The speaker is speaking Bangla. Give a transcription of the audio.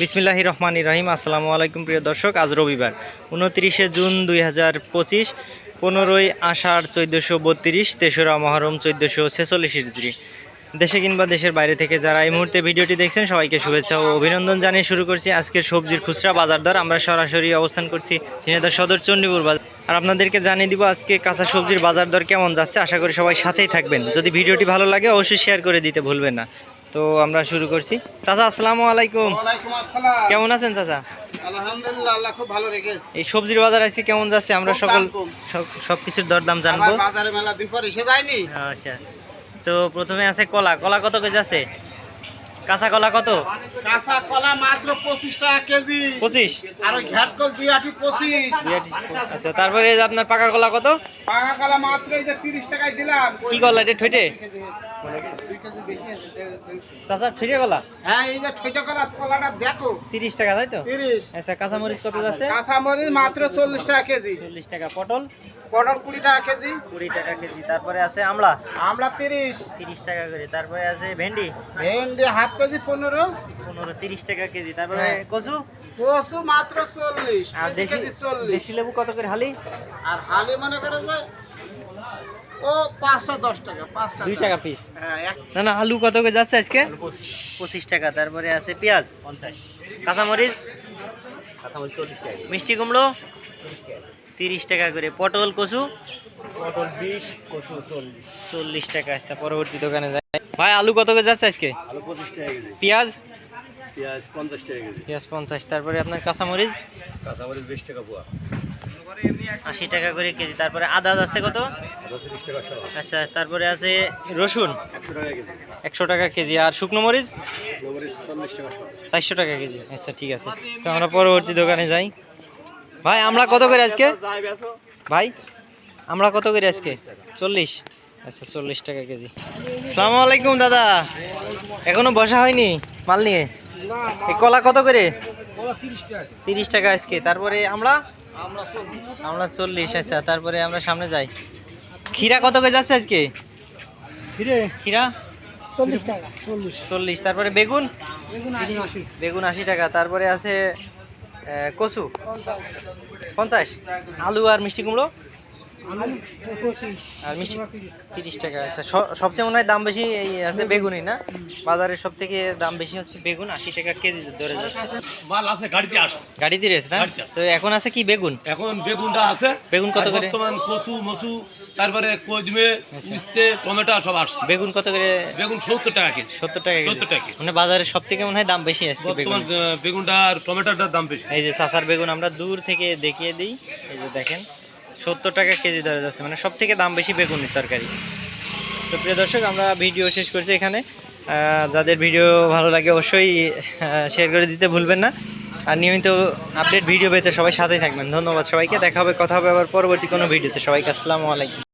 বিসমিল্লাহ রহমান রহিম, আসসালামু আলাইকুম প্রিয় দর্শক, আজ রবিবার, উনত্রিশে জুন দুই হাজার পঁচিশ, পনেরোই আষাঢ় চোদ্দোশো বত্রিশ, তেসরা মহরম চোদ্দোশো ছেচল্লিশ ইজরি দেশে কিংবা দেশের বাইরে থেকে যারা এই মুহূর্তে ভিডিওটি দেখছেন, সবাইকে শুভেচ্ছা ও অভিনন্দন জানিয়ে শুরু করছি আজকের সবজির খুচরা বাজার দর। আমরা সরাসরি অবস্থান করছি ঝিনাইদহ সদর চণ্ডীপুর বাজার। আর আপনাদেরকে জানিয়ে দিব আজকে কাঁচা সবজির বাজার দর কেমন যাচ্ছে। আশা করি সবাই সাথেই থাকবেন। যদি ভিডিওটি ভালো লাগে, অবশ্যই শেয়ার করে দিতে ভুলবেন না। তো আমরা শুরু করছি। চাচা আসসালামু আলাইকুম। কেমন আছেন চাচা? আলহামদুলিল্লাহ খুব ভালো রেখে। এই সবজির বাজার আজকে কেমন যাচ্ছে আমরা সকল সব- কিছুর দরদাম জানব। বাজারে মেলা দিন এসে যায়নি। আচ্ছা। তো প্রথমে আছে কলা। কলা কত কেজি আছে? কাঁচা কলা কত? কাঁচা কলা মাত্র পঁচিশ টাকা কেজি। পঁচিশ? আর ওই ঘ্যাট কল দুই আটি পঁচিশ। আচ্ছা তারপরে এই যে আপনার পাকা কলা কত? পাকা কলা মাত্র এই যে তিরিশ টাকায় দিলাম। কি কলা এটা ঠইটে। চাচা কলা? হ্যাঁ এই যে কলা কলাটা দেখো। তিরিশ টাকা তাই তো? তিরিশ। আচ্ছা কাঁচা মরিচ কত যাচ্ছে? কাঁচা মরিচ মাত্র চল্লিশ টাকা কেজি। চল্লিশ টাকা পটল? পটল কুড়ি টাকা কেজি। কুড়ি টাকা কেজি। তারপরে আছে আমলা তিরিশ। তিরিশ টাকা করে। তারপরে আছে ভেন্ডি? ভেন্ডি হাফ কেজি পনেরো। পনেরো তিরিশ টাকা কেজি। তারপরে হ্যাঁ। কচু? কচু মাত্র চল্লিশ আর কেজি দেশি চল্লিশ। দেশি লেবু কত করে হালি? আর হালি মনে করে যে ও পাঁচটা দশ টাকা পাঁচটা দুই টাকা পিস হ্যাঁ না না আলু কত করে যাচ্ছে আজকে? পঁচিশ। টাকা তারপরে আছে পেঁয়াজ। পঞ্চাশ। কাঁচামরিচ? মিষ্টি কুমড়ো? তিরিশ টাকা করে। পটল কচু? পটল বিশ কচু চল্লিশ। চল্লিশ টাকা আচ্ছা পরবর্তী দোকানে যাই। ভাই আলু কত করে যাচ্ছে আজকে? আলু পঁচিশ টাকা কেজি। পেঁয়াজ? পেঁয়াজ পঞ্চাশ টাকা কেজি। পেঁয়াজ পঞ্চাশ তারপরে আপনার কাঁচামরিচ? কাঁচামরিচ বিশ টাকা পোয়া। আশি টাকা করে কেজি তারপরে আদা আছে কত? আচ্ছা তারপরে আছে রসুন? একশো টাকা কেজি। একশো টাকা কেজি আর শুকনো মরিচ? চারশো টাকা কেজি আচ্ছা ঠিক আছে। তো আমরা পরবর্তী দোকানে যাই। ভাই আমরা কত করে আজকে? ভাই আমরা কত করে আজকে? চল্লিশ। আচ্ছা চল্লিশ টাকা কেজি। সালামু আলাইকুম দাদা। এখনও বসা হয়নি মাল নিয়ে? এই কলা কত করে? তিরিশ টাকা। আজকে। তারপরে আমরা? আমরা চল্লিশ। আচ্ছা তারপরে আমরা সামনে যাই। খিরা কত করে যাচ্ছে আজকে? খিরা চল্লিশ টাকা। চল্লিশ। তারপরে বেগুন? বেগুন আশি টাকা। তারপরে আছে কচু পঞ্চাশ। আলু আর মিষ্টি কুমড়ো আর মিষ্টি তিরিশ টাকা আচ্ছা স- সবচেয়ে মনে হয় দাম বেশি এই আছে বেগুনই না? বাজারে সব থেকে দাম বেশি হচ্ছে বেগুন আশি টাকা কেজি ধরে যাচ্ছে। মাল আছে গাড়িতে আসছে। গাড়িতে রয়েছে না? তো এখন আছে কি বেগুন? এখন বেগুনটা আছে। বেগুন কত করে? বর্তমান কচু মচু তারপরে কদমে আচ্ছা। মিস্তে টমেটো সব আসছে। বেগুন কত করে? বেগুন সত্তর টাকা কেজি। সত্তর টাকা। 70 টাকা মানে বাজারে সব থেকে মনে হয় দাম বেশি আছে বেগুন বর্তমান বেগুনটা আর টমেটোটার দাম বেশি। এই যে চাষার বেগুন আমরা দূর থেকে দেখিয়ে দিই। এই যে দেখেন সত্তর টাকা কেজি ধরে যাচ্ছে মানে সব থেকে দাম বেশি বেগুনের তরকারি। তো প্রিয় দর্শক, আমরা ভিডিও শেষ করছি এখানে। যাদের ভিডিও ভালো লাগে অবশ্যই শেয়ার করে দিতে ভুলবেন না। আর নিয়মিত আপডেট ভিডিও পেতে সবাই সাথেই থাকবেন। ধন্যবাদ সবাইকে। দেখা হবে, কথা হবে আবার পরবর্তী কোনো ভিডিওতে। সবাইকে আসসালামু আলাইকুম।